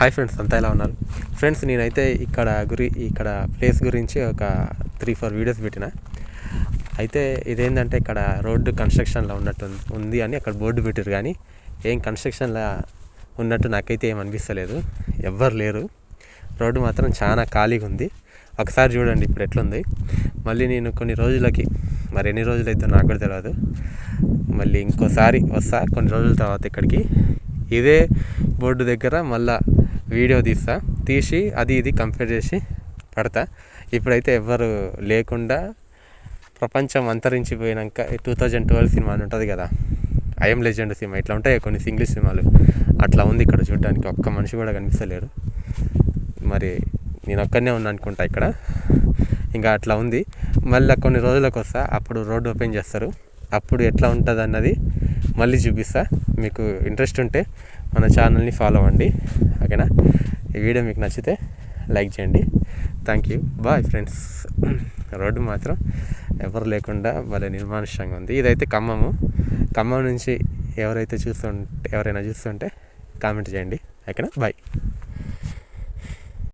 Hi friends అంతా ఎలా ఉన్నారు? ఫ్రెండ్స్ నేనైతే ఇక్కడ గురి ఇక్కడ ప్లేస్ గురించి ఒక త్రీ ఫోర్ వీడియోస్ పెట్టిన. అయితే ఇదేంటంటే ఇక్కడ రోడ్డు కన్స్ట్రక్షన్లో ఉన్నట్టు ఉంది- అని అక్కడ బోర్డు పెట్టారు కానీ ఏం కన్స్ట్రక్షన్లో ఉన్నట్టు నాకైతే ఏం అనిపిస్తలేదు. ఎవ్వరు లేరు. రోడ్డు మాత్రం చాలా ఖాళీగా ఉంది. ఒకసారి చూడండి ఇప్పుడు ఎట్లుంది. మళ్ళీ నేను కొన్ని రోజులకి మరి ఎన్ని రోజులు అయితే నాకు కూడా తెలియదు మళ్ళీ ఇంకోసారి వస్తా కొన్ని రోజుల తర్వాత ఇక్కడికి. ఇదే బోర్డు దగ్గర మళ్ళా వీడియో తీస్తా. తీసి అది ఇది కంపేర్ చేసి పడతా. ఇప్పుడైతే ఎవ్వరు లేకుండా ప్రపంచం అంతరించిపోయినాక టూ థౌజండ్ ట్వెల్వ్ సినిమా అని ఉంటుంది కదా. ఐఎం లెజెండ్ సినిమా ఇట్లా ఉంటాయి కొన్ని ఇంగ్లీష్ సినిమాలు. అట్లా ఉంది ఇక్కడ చూడడానికి. ఒక్క మనిషి కూడా కనిపిస్తలేరు మరి నేను ఒక్కనే ఉన్నా అనుకుంటా ఇక్కడ. ఇంకా అట్లా ఉంది. మళ్ళీ కొన్ని రోజులకు వస్తా. అప్పుడు రోడ్డు ఓపెన్ చేస్తారు. అప్పుడు ఎట్లా ఉంటుంది అన్నది మళ్ళీ చూపిస్తా. మీకు ఇంట్రెస్ట్ ఉంటే మన ఛానల్ని ఫాలో అవ్వండి ఓకేనా? ఈ వీడియో మీకు నచ్చితే లైక్ చేయండి. Thank you bye friends road మాత్రం ఎవరు లేకుండా భలే నిర్మానుష్యంగా ఉంది. ఇదైతే ఖమ్మము. ఖమ్మం నుంచి ఎవరైతే చూస్తుంటే ఎవరైనా చూస్తుంటే కామెంట్ చేయండి. ఓకేనా? బాయ్